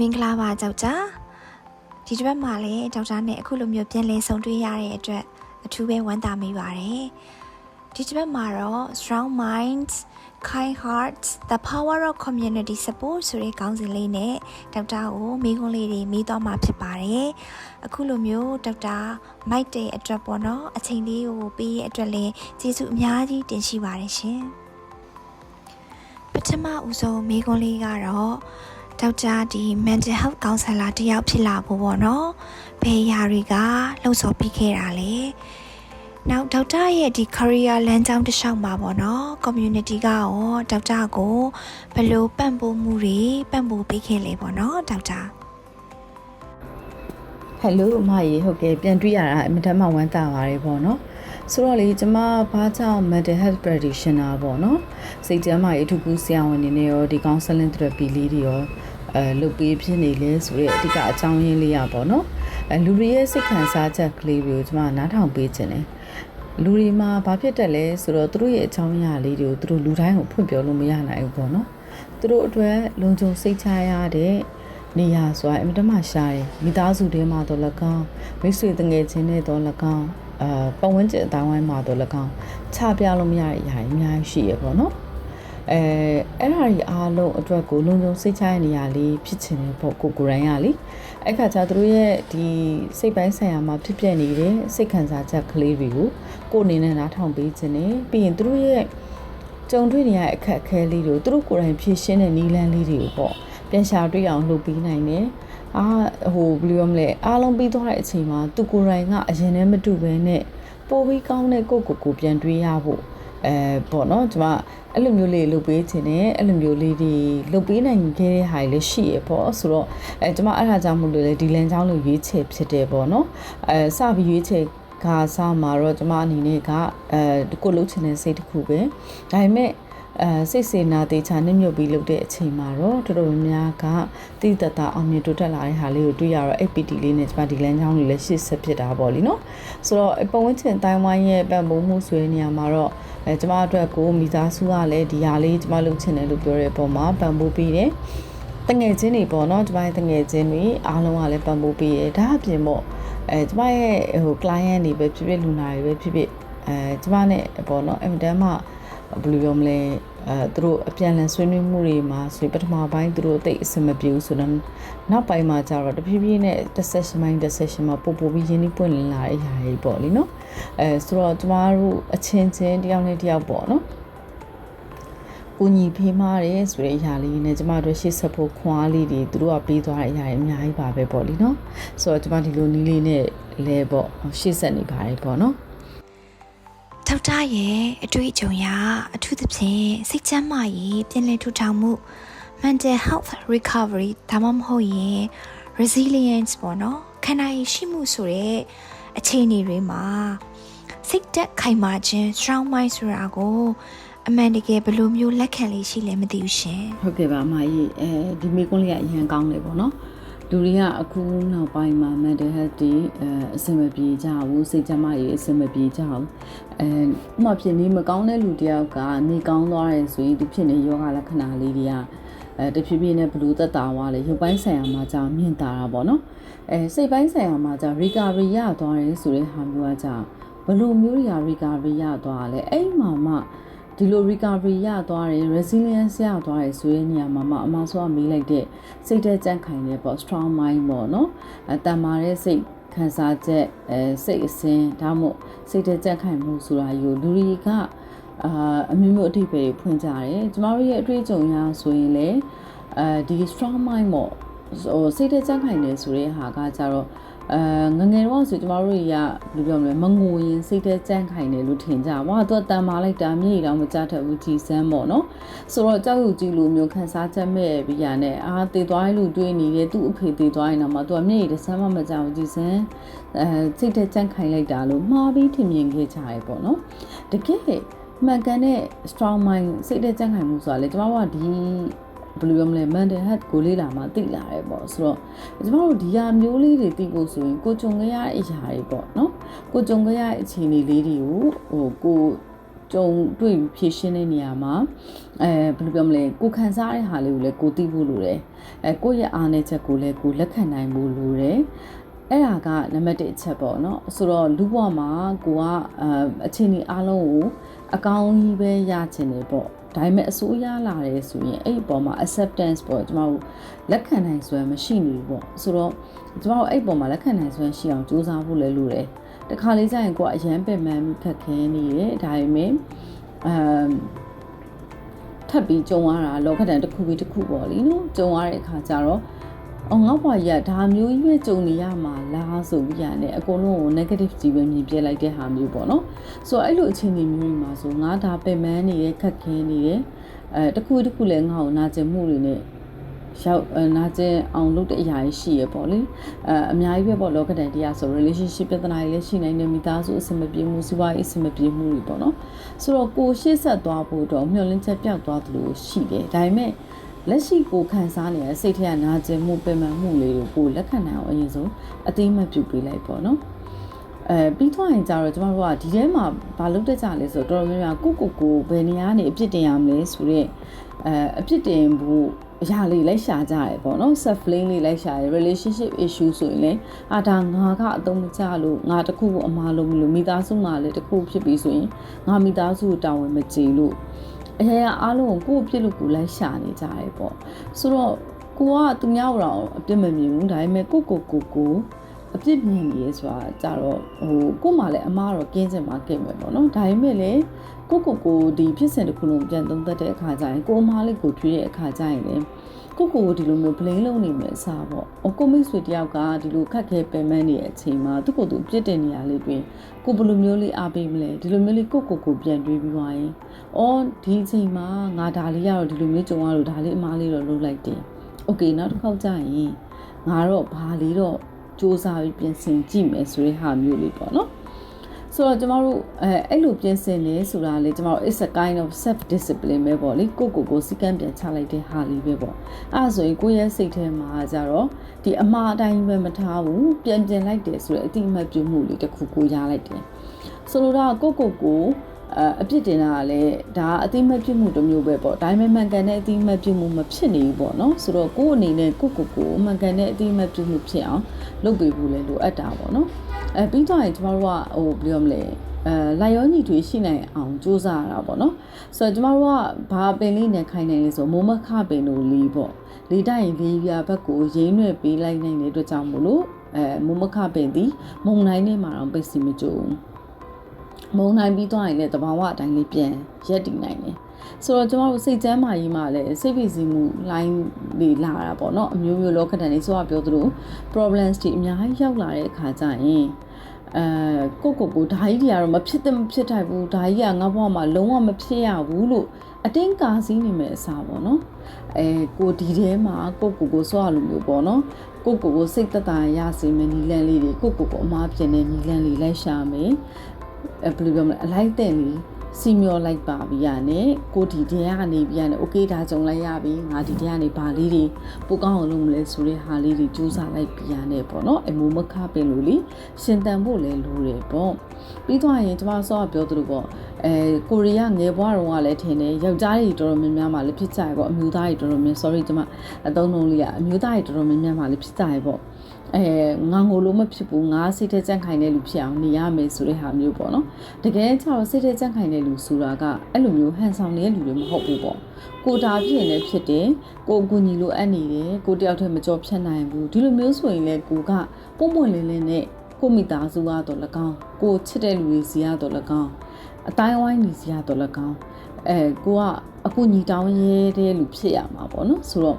မင်္ဂလာပါကြောက်ကြားဒီတစ်ပတ်မှာလည်းကြောက်ကြားနဲ့အခုလိုမျိုးပြန်လည်ဆုံတွေ့ရတဲ့အတွက်အထူးပဲဝမ်းသာမိပါတယ်ဒီတစ်ပတ်မှာတော့ strong minds kind hearts the power of community support ဆိုတဲ့ခေါင်းစဉ်လေးနဲ့ဒေါက်တာကိုမိခွန်းလေးတွေမိသွားမှာဖြစ်ပါတယ်အခုလိုမျိုးဒေါက်တာမိုက်တဲ့အတွက်ပေါ့နော်အချိန်လေးကိုပေးရဲ့အတွက်လည်းကျေးဇူးအများကြီးတင်ရှိပါတယ်ရှင်ပထမဦးဆုံးမိခွန်းလေးကတော့ ဒေါက်တာဒီ mental health counselor တယောက်ဖြစ်လာဖို့ပေါ့နော်ဘယ်အရာတွေကလှုပ်ဆော်ပြီးခဲ့တာလဲနောက်ဒေါက်တာရဲ့ဒီ career လမ်းကြောင်းတစ်လျှောက်မှာပေါ့နော် community ကရောဒေါက်တာကိုဘယ်လိုပံ့ပိုးမှုတွေပံ့ပိုးပေးခဲ့လဲပေါ့နော်ဒေါက်တာဟယ်လိုအမကြီးဟုတ်ကဲ့ပြန်တွေ့ရတာအမတမ်းမှဝမ်းသာပါတယ်ပေါ့နော်ဆိုတော့လေကျမဘာကြောင့် mental health practitioner ပေါ့နော်စိတ်ကျန်းမာရေးအထူးကူဆရာဝန်နေနဲ့ရောဒီ counseling therapy လေးတွေရော အဲလုပ်ပေးဖြစ်နေလဲဆိုရဲအဓိကအကြောင်းရင်းလေးရပေါ့နော်အဲလူတွေရဲ့စိတ်ခံစားချက်ကလေးတွေကိုကျမနားထောင်ပေးခြင်းတယ်လူတွေမှာဘာဖြစ်တက်လဲဆိုတော့သူတို့ရဲ့အကြောင်းအရာလေးတွေကိုသူတို့လူတိုင်းကိုဖွင့်ပြောလို့မရနိုင်ဘူးပေါ့နော်သူတို့အတွက်လုံခြုံစိတ်ချရတဲ့နေရာဆိုတာအင်မတန်မှရှားတယ်မိသားစုတွေမှာတော့၎င်းမိတ်ဆွေတငယ်ချင်းတွေတော့၎င်းအာပတ်ဝန်းကျင်အတိုင်းဝိုင်းမှာတော့၎င်းချပြလို့မရတဲ့အရာတွေအများကြီးရှိရပေါ့နော် အဲအဲ့ဒါကြီးအားလုံးအတွက်ကိုလုံခြုံစိတ်ချရတဲ့နေရာလေးဖြစ်ချင်တယ်ပေါ့ကိုကိုရိုင်းရလေအဲ့ခါကျသူတို့ရဲ့ဒီစိတ်ပိုင်းဆိုင်ရာမှာဖြစ်ပျက်နေတဲ့စိတ်ခံစားချက်ကလေးတွေကိုကိုယ်အနေနဲ့နားထောင်ပေးခြင်းနဲ့ပြီးရင်သူတို့ရဲ့ကြုံတွေ့နေရတဲ့အခက်အခဲလေးတွေကိုသူတို့ကိုယ်တိုင်ဖြေရှင်းတဲ့နည်းလမ်းလေးတွေကိုပေါ့ပြန်ရှာတွေ့အောင်လုပ်ပေးနိုင်တယ်အာဟိုဘယ်လိုရမလဲအားလုံးပြီးသွားတဲ့အချိန်မှာသူကိုယ်တိုင်ကအရင်နဲ့မတူဘဲနဲ့ပိုပြီးကောင်းတဲ့ကိုယ့်ကိုယ်ကိုပြန်တွေးရဖို့အဲပေါ့နော်ကျွန်မ အဲ့လိုမျိုးလေးလုပ်ပေးခြင်းနဲ့အဲ့လိုမျိုးလေးတွေလုပ်ပေးနိုင်ခဲ့တဲ့ဟာတွေလည်းရှိရပေါ့ဆိုတော့အဲကျွန်မအဲ့ဒါကြောင့်မလို့လေဒီလန်ချောင်းလို့ရွေးချယ်ဖြစ်တယ်ပေါ့နော်အဲစပြီးရွေးချယ်ကစားမှာတော့ကျွန်မအနေနဲ့ကအဲကိုလှုပ်ချင်တဲ့စိတ်တစ်ခုပဲဒါပေမဲ့ အဲစိတ်စေနာတေချာနှိမ့်ညွတ်ပြီးလုပ်တဲ့အချိန်မှာတော့တော်တော်များများကတိတတအောင်မြင်တိုးတက်လာတဲ့ဟာလေးကိုတွေ့ရတော့ APT လေးနဲ့ကျွန်မဒီလမ်းကြောင်းလေးလည်းရှေ့ဆက်ဖြစ်တာပေါ့လीနော်ဆိုတော့ပတ်ဝန်းကျင်တိုင်းဝိုင်းရဲ့ပံ့ပိုးမှုဆွေးနေရာမှာတော့အဲကျွန်မအတွက်ကိုမိသားစုကလည်းဒီဟာလေးကျွန်မလုပ်ချင်တယ်လို့ပြောတဲ့အပေါ်မှာပံ့ပိုးပြီးတယ်တငယ်ချင်းတွေပေါ့နော်ကျွန်မရဲ့တငယ်ချင်းတွေအားလုံးကလည်းပံ့ပိုးပေးတယ်ဒါအပြင်ပေါ့အဲကျွန်မရဲ့ဟို client တွေပဲဖြစ်ဖြစ်လူနာတွေပဲဖြစ်ဖြစ်အဲကျွန်မနဲ့ပေါ့နော်အင်မတန်မှ ဘယ်လိုပြောမလဲအဲသူတို့အပြန်လည်ဆွေးနွေးမှုတွေမှာဆိုပထမပိုင်းသူတို့အသိအဆင်မပြေဘူးဆိုတော့နောက်ပိုင်းမှာကျတော့တဖြည်းဖြည်းနဲ့တစ် session ပိုင်းတစ် session မှာပို့ပို့ပြီးရင်းနှီးပွင့်လင်းလာတဲ့အရာတွေပေါ့လीနော်အဲဆိုတော့ကျမတို့အချင်းချင်းတယောက်နဲ့တယောက်ပေါ့နော်ကိုညီဖေးမားတယ်ဆိုတဲ့အရာလေးနဲ့ကျမတို့ရှေ့ဆက်ဖို့ခွန်အားလေးတွေသူတို့ကပေးသွားတဲ့အရာတွေအများကြီးပါပဲပေါ့လीနော်ဆိုတော့ကျမဒီလိုနီးလေးနဲ့လဲပေါ့ရှေ့ဆက်နေပါတယ်ပေါ့နော် ဒေါက်တာရဲ့အတွေ့အကြုံရအထူးသဖြင့်စိတ်ချမ်းသာရေးပြန်လည်ထူထောင်မှု mental health recovery ဒါမှမဟုတ်ရင် resilience ပေါ့နော်ခန္ဓာရည်ရှိမှုဆိုတဲ့အခြေအနေတွေမှာစိတ်သက်ခိုင်မာခြင်း strong mind ဆိုတာကိုအမှန်တကယ်ဘယ်လိုမျိုးလက်ခံလေးရှိလဲမသိဘူးရှင်ဟုတ်ကဲ့ပါအမကြီးအဲဒီမိကွန်းလေးကအရင်ကောင်းတယ်ပေါ့နော် လူတွေကအခုနောက်ပိုင်းမှာ mental health တွေအဲအဆင်မပြေကြဘူးစိတ်ကြမ်းမာရေးအဆင်မပြေကြဘူးအဲဥပမာဖြစ်နေမကောင်းတဲ့လူတယောက်ကနေကောင်းသွားတယ်ဆိုရင်ဒီဖြစ်နေယောဂလက္ခဏာလေးတွေကအဲတဖြည်းဖြည်းနဲ့ဘလူးသက်တာသွားလေရုပ်ပိုင်းဆိုင်ရာမှာကြာမြင့်တာတာပေါ့နော်အဲစိတ်ပိုင်းဆိုင်ရာမှာကြာ recovery ရသွားတယ်ဆိုတဲ့ဟာမျိုးကကြာဘလို့မျိုးတွေက recovery ရသွားလဲအဲ့မှာမှ ဒီလို recovery ရသွားတယ် resilience ရသွားတယ်ဆိုတဲ့နေရာမှာမှအမဆိုကမေးလိုက်တဲ့စိတ်တဲ့ကြံ့ခိုင်တဲ့ပေါ့ strong mind ပေါ့နော်အတန်မာတဲ့စိတ်ခံစားချက်အဲစိတ်အစဉ်ဒါမှမဟုတ်စိတ်တဲ့ကြံ့ခိုင်မှုဆိုတာယူလူတွေကအာအမျိုးမျိုးအထိပ္ပယ်ဖွင့်ကြတယ်ကျမတို့ရဲ့အတွေ့အကြုံရဆိုရင်လေအဲဒီ strong mind ပေါ့ဟိုစိတ်တဲ့ကြံ့ခိုင်တယ်ဆိုတဲ့ဟာကကြတော့ အဲငငယ်တော့ဆိုကျမတို့တွေကဘယ်လိုပြောမလဲမငိုရင်စိတ်ထဲကြန့်ခိုင်တယ်လို့ထင်ကြပါတော့တန်မာလိုက်တာမြေတောင်မကြထက်ဘူးကြည်စမ်းပေါ့နော်ဆိုတော့ကြောက်ရွံ့ကြည့်လို့မျိုးခန်းစားချက်မဲ့ပြီးရနဲ့အာတည်သွားလို့တွေးနေတယ်သူ့အဖေတည်သွားရင်တော့မှသူကမြေတစမ်းမမကြောက်ကြည်စမ်းအဲစိတ်ထဲကြန့်ခိုင်လိုက်တာလို့မှားပြီးထင်မြင်ခဲ့ကြရပေါ့နော်တကယ်မှန်ကန်တဲ့ strong mind စိတ်ထဲကြန့်ခိုင်မှုဆိုတာလေကျမတို့ကဒီ ဘယ်လိုပြောမလဲ mental health ကိုလေ့လာမှသိလာတယ်ပေါ့ဆိုတော့ကျမတို့ဒီဟာမျိုးလေးတွေသိဖို့ဆိုရင်ကိုကြုံခဲ့ရတဲ့အရာတွေပေါ့နော်ကိုကြုံခဲ့ရတဲ့အခြေအနေလေးတွေကိုဟိုကိုကြုံတွေ့ဖြည့်ရှင်းတဲ့နေရာမှာအဲဘယ်လိုပြောမလဲကိုခံစားရတဲ့ဟာလေးကိုလည်းကိုသိဖို့လိုတယ်အဲကိုယ့်ရဲ့အားနည်းချက်ကိုလည်းကိုလက်ခံနိုင်ဖို့လိုတယ်အဲ့ဒါကနံပါတ်1အချက်ပေါ့နော်ဆိုတော့လူဘဝမှာကိုကအာအခြေအနေအားလုံးကိုအကောင်းကြီးပဲရချင်တယ်ပေါ့ ဒါပေမဲ့အစိုးရလာတယ်ဆိုရင်အဲ့ဒီအပေါ်မှာ acceptance ပေါ့ကျမတို့လက်ခံနိုင်စွမ်းမရှိနေဘူးပေါ့ဆိုတော့ကျမတို့အဲ့ဒီအပေါ်မှာလက်ခံနိုင်စွမ်းရှိအောင်ကြိုးစားဖို့လည်းလိုတယ်တခါလေးကျရင်ကိုကအရန်ပင်ပန်းခက်ခဲနေတယ်ဒါပေမဲ့အမ်ထပ်ပြီးကြုံရတာလောကဒဏ်တစ်ခုပြီးတစ်ခုပေါ့လीနော်ကြုံရတဲ့အခါကျတော့ အော်ငါ့ဘွားကြီးကဒါမျိုးကြီးပဲကြုံနေရမှာလားဆိုပြီးရတယ်အကုန်လုံးကို negative ကြီးပဲမြင်ပြလိုက်တဲ့ဟာမျိုးပေါ့နော်ဆိုတော့အဲ့လိုအခြေအနေမျိုးတွေမှာဆိုငါဒါပင်ပန်းနေရခက်ခဲနေရအဲတစ်ခုတစ်ခုလည်းငါ့ကိုနာကျင်မှုတွေနဲ့ရောက်နာကျင်အောင်လုပ်တဲ့အရာတွေရှိရပေါ့လေအဲအများကြီးပဲပေါ့လောကဒဏ်တရားဆို relationship ပြဿနာတွေလည်းရှိနိုင်တယ်မိသားစုအဆင်မပြေမှုစီးပွားရေးအဆင်မပြေမှုတွေပေါ့နော်ဆိုတော့ကိုရှေ့ဆက်သွားဖို့တော့မျှော်လင့်ချက်ပြောက်သွားသလိုရှိတယ်ဒါပေမဲ့ လက်ရှိကိုခံစားနေတဲ့စိတ်ထဲကနာကျင်မှုပင်ပန်းမှုလေးကိုကိုလက်ခံနိုင်အောင်အရင်ဆုံးအသိမှတ်ပြုပေးလိုက်ပေါ့နော်အဲပြီးသွားရင်ကြတော့ကျမတို့ကဒီထဲမှာဘာလုပ်တတ်ကြလဲဆိုတော့တော်တော်များများကိုကိုကိုဘယ်နေရာကနေအပြစ်တင်ရမလဲဆိုတော့အဲအပြစ်တင်ဖို့အရာလေးလိုက်ရှာကြရပေါ့နော် self blame လေးလိုက်ရှာရ relationship issue ဆိုရင်လည်းအာဒါငါကအသုံးမချလို့ငါတခုကိုအမားလုံးမလို့မိသားစုငါလည်းတခုဖြစ်ပြီးဆိုရင်ငါမိသားစုကိုတာဝန်မကျေလို့ အရာရာအားလုံးကိုကိုယ့်အပြစ်လို့ကိုယ်လိုက်ရှာနေကြရပေါ့ဆိုတော့ကိုကသူများတော့အပြစ်မမြင်ဘူးဒါပေမဲ့ကိုကိုကိုကို အပြစ်မြင်နေရဆိုတာကြတော့ဟိုကို့မှာလည်းအမားတော့ကင်းစင်မှာကင်းမယ်ပေါ့နော်ဒါပေမဲ့လည်းကိုကိုကိုဒီဖြစ်စဉ်တစ်ခုလုံးပြန်သုံးသပ်တဲ့အခါကျရင်ကိုအမားလေးကိုထွေးတဲ့အခါကျရင်လည်းကိုကိုကိုဒီလိုမျိုး blame လုပ်နေမယ်အစားပေါ့။အကိုမိတ်ဆွေတယောက်ကဒီလိုခက်ခဲပင်ပန်းနေတဲ့အချိန်မှာသူ့ကိုယ်သူပြစ်တင်နေရလေးတွင်ကိုဘယ်လိုမျိုးလေးအားပေးမလဲဒီလိုမျိုးလေးကိုကိုကိုပြန်တွေးပြီးသွားရင်အော်ဒီအချိန်မှာငါဒါလေးရတော့ဒီလိုမျိုးကြုံရလို့ဒါလေးအမားလေးတော့လုပ်လိုက်တယ်။ Okay နောက်တစ်ခေါက်ကျရင်ငါတော့ဘာလေးတော့ စူးစမ်းပြီးပြင်ဆင်ကြည့်မယ်ဆိုတဲ့ဟာမျိုးလေးပေါ့နော်။ဆိုတော့ကျမတို့အဲအဲ့လိုပြင်ဆင်နေဆိုတာလေကျမတို့ it's a kind of self discipline ပဲပေါ့လေကိုကိုကိုစီကံပြန်ချလိုက်တဲ့ဟာလေးပဲပေါ့အဲ့ဒါဆိုရင်ကိုယ့်ရဲ့စိတ်ထဲမှာကြတော့ဒီအမှားအတိုင်းပဲမထားဘူးပြန်ပြင်လိုက်တယ်ဆိုတဲ့အတိအမှတ်ပြုမှုလေးတစ်ခုကိုရလိုက်တယ်ဆိုလိုတာကိုကိုကိုအ အပြစ်တင်တာကလည်းဒါအတိမတ်ပြုမှုတစ်မျိုးပဲပေါ့ဒါပေမဲ့မှန်ကန်တဲ့အတိမတ်ပြုမှုမဖြစ်နေဘူးပေါ့နော်ဆိုတော့ကိုယ့်အနေနဲ့ကိုကိုကိုမှန်ကန်တဲ့အတိမတ်ပြုမှုဖြစ်အောင်လုပ်ပေးဖို့လည်းလိုအပ်တာပေါ့နော်အဲပြီးတော့ရင်ကျမတို့ကဟိုဘယ်လိုမလဲအဲလိုက်ရောညီတွေရှိနိုင်အောင်စူးစမ်းရတာပေါ့နော်ဆိုတော့ကျမတို့ကဘာပင်လေးနဲ့ခိုင်းနိုင်လဲဆိုမိုးမခပင်လို့လေးပေါ့လေးတိုက်ရင်လေးပြဘက်ကိုရင်းရွယ်ပေးလိုက်နိုင်တဲ့အတွက်ကြောင့်မို့လို့အဲမိုးမခပင်သည်မုံတိုင်းနဲ့မှာတော့ပိတ်စီမကြုံ မုံတိုင်းပြီးသွားရင်လည်းတဘာဝအတိုင်းလေးပြန်ရက်တည်နိုင်တယ်ဆိုတော့ကျမတို့စိတ်ချမ်းမာရေးမှာလည်းစိတ်ဖိစီးမှု line တွေလာတာပေါ့နော်အမျိုးမျိုးလောကဒဏ်တွေဆိုတော့ပြောသလို problems တွေအများကြီးရောက်လာတဲ့အခါကျရင်အဲကိုကိုကိုဒါကြီးတွေကတော့မဖြစ်တဲ့မဖြစ်ထိုက်ဘူးဒါကြီးကငါ့ဘဝမှာလုံးဝမဖြစ်ရဘူးလို့အတင်းကာစည်းနေမယ်အစားပေါ့နော်အဲကိုဒီထဲမှာကိုကိုကိုဆိုရလိုမျိုးပေါ့နော်ကိုကိုကိုစိတ်သက်သာရစေမယ်နီလန်းလေးတွေကိုကိုကိုအမားပြင်တဲ့နီလန်းလေးလိုက်ရှာမယ်အဲ ဘယ်လိုပြောမလဲအလိုက်တဲ့နီစီမျောလိုက်ပါပြီရတယ်ကိုဒီတဲကနေပြီရတယ်โอเคဒါကြုံလိုက်ရပြီငါဒီတဲကနေဘာလေးတွေပိုကောင်းအောင်လုပ်မလဲဆိုတဲ့ဟာလေးတွေစူးစမ်းလိုက်ပြီရတယ်ပေါ့နော်အမိုးမခပင်လို့လေရှင်တန်ဖို့လဲလိုတယ်ပေါ့ပြီးတော့ရင်ကျမဆော့ပြောသလိုပေါ့အဲကိုရီးယားငယ်ဘွားတော်ကလည်းထင်တယ်ယောက်ျားတွေတော်တော်များများမှလည်းဖြစ်ကြရပေါ့အမျိုးသားတွေတော်တော်များ sorry ကျမအသုံးလုံးလေးကအမျိုးသားတွေတော်တော်များများမှလည်းဖြစ်ကြရပေါ့ အဲငါငိုလို့မဖြစ်ဘူးငါစိတ်ထဲကြန့်ခိုင်တဲ့လူဖြစ်အောင်နေရမယ်ဆိုတဲ့ဟာမျိုးပေါ့နော်တကယ်ကျတော့စိတ်ထဲကြန့်ခိုင်တဲ့လူဆိုတာကအဲ့လိုမျိုးဟန်ဆောင်နေတဲ့လူတွေမဟုတ်ဘူးပေါ့ကိုတာဖြစ်နေဖြစ်တယ်ကိုအကူညီလိုအပ်နေတယ်ကိုတယောက်တည်းမကြောဖြတ်နိုင်ဘူးဒီလိုမျိုးဆိုရင်လေကိုကပုံပွင့်လင်းလင်းနဲ့ကိုမိသားစုကတော့၎င်းကိုချစ်တဲ့လူတွေစီကတော့၎င်းအတိုင်းဝိုင်းနေစီကတော့၎င်းအဲကိုကအကူညီတောင်းရဲတဲ့လူဖြစ်ရမှာပေါ့နော်ဆိုတော့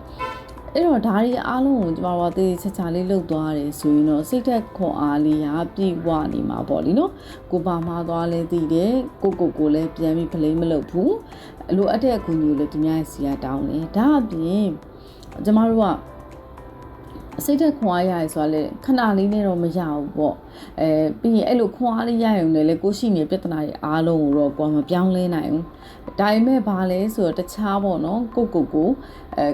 အဲ့တော့ဒါတွေအားလုံးကိုကျမတို့သေချာချာလေးလှုပ်သွားတယ်ဆိုရင်တော့စိတ်သက်ခွန်အားလေးဟာပြည့်ဝနေမှာပေါ့လीနော်ကိုပါမှာသွားလဲသိတယ်ကိုကိုကိုလည်းပြန်ပြီးဖလိမ့်မလုပ်ဘူးအလိုအပ်တဲ့အကူအညီကိုလည်းသူများရဲ့စီကတောင်းတယ်ဒါအပြင်ကျမတို့ကစိတ်သက်ခွန်အားရရဆိုတာလေခဏလေးနဲ့တော့မရဘူးပေါ့အဲပြီးရင်အဲ့လိုခွန်အားလေးရရုံနဲ့လေကိုရှိနေပြဿနာတွေအားလုံးကိုတော့ကိုယ်မပြောင်းလဲနိုင်ဘူးဒါပေမဲ့ဘာလဲဆိုတော့တခြားပေါ့နော်ကိုကိုကိုအဲ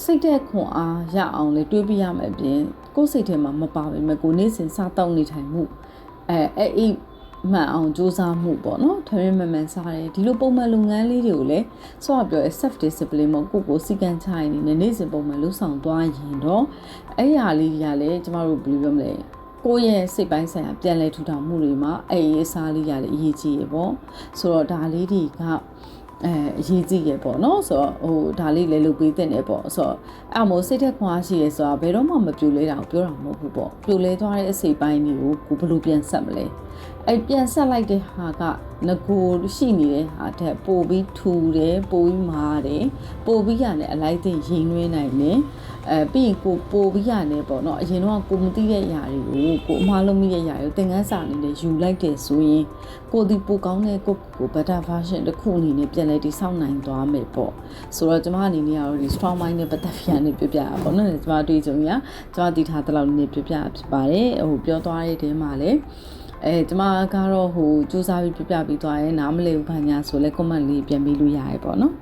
စိတ်တဲ့ခွန်အားရအောင်လေတွေးပြရမယ်အပြင်ကိုယ်စိတ်ထဲမှာမပါပေမဲ့ကိုနေ့စဉ်စားတောက်နေထိုင်မှုအဲအဲ့အိမှန်အောင်စူးစမ်းမှုပေါ့နော်ထွေးမှန်မှန်စားတယ်ဒီလိုပုံမှန်လုပ်ငန်းလေးတွေကိုလည်းဆော့ပြော self discipline ပေါ့ကိုကိုစီကံချရင်နေနေ့စဉ်ပုံမှန်လုပ်ဆောင်သွားရင်တော့အဲ့ရလေးတွေကလည်းကျမတို့ဘယ်လိုပြောမလဲကိုယ့်ရဲ့စိတ်ပိုင်းဆိုင်ရာပြန်လဲထူထောင်မှုတွေမှာအဲ့ဒီအစားလေးရလည်းအရေးကြီးရေပေါ့ဆိုတော့ဒါလေးတွေက အဲအရေးကြီးရပေါ့နော်ဆိုတော့ဟိုဒါလေးလည်းလုပ်ပေးတဲ့နေပေါ့ဆိုတော့အဲ့မို့စိတ်သက်ခွာရှိရဲဆိုတာဘယ်တော့မှမပြိုလဲတာကိုပြောတာမဟုတ်ဘူးပေါ့ပြိုလဲသွားတဲ့အစိတ်ပိုင်းတွေကိုကိုဘယ်လိုပြန်ဆက်မလဲ အဲ့ပြန်ဆက်လိုက်တဲ့ဟာကငကိုရှိနေတဲ့ဟာတက်ပို့ပြီးထူတယ်ပို့ပြီးမာတယ်ပို့ပြီးရတယ်အလိုက်သိရင်နှွေးနိုင်တယ်အဲပြီးရင်ကိုပို့ပြီးရတယ်ပေါ့နော်အရင်တော့ကိုမသိတဲ့ຢာတွေကိုကိုအမှားလုံးမိတဲ့ຢာတွေကိုသင်ခန်းစာအနေနဲ့ယူလိုက်တယ်ဆိုရင်ကိုဒီပိုကောင်းတဲ့ကိုကို better version တစ်ခုအနေနဲ့ပြန်လဲတိဆောက်နိုင်သွားမယ်ပေါ့ဆိုတော့ကျွန်မအနေနဲ့ကတော့ဒီ strong mind နဲ့ပတ်သက်ပြန်နေပြပြတာပေါ့နော်ကျွန်မတွေ့ကြုံရကျွန်မတည်ထားတဲ့လောက်နေပြပြဖြစ်ပါတယ်ဟိုပြောသွားတဲ့တဲမှာလည်း အဲကျမကတော့ဟိုစူးစမ်းပြီးပြပြပြီးသွားရဲနားမလည်ဘူးဘာညာဆိုလဲ comment လေးပြန်ပြီးလို့ရရဲပေါ့နော်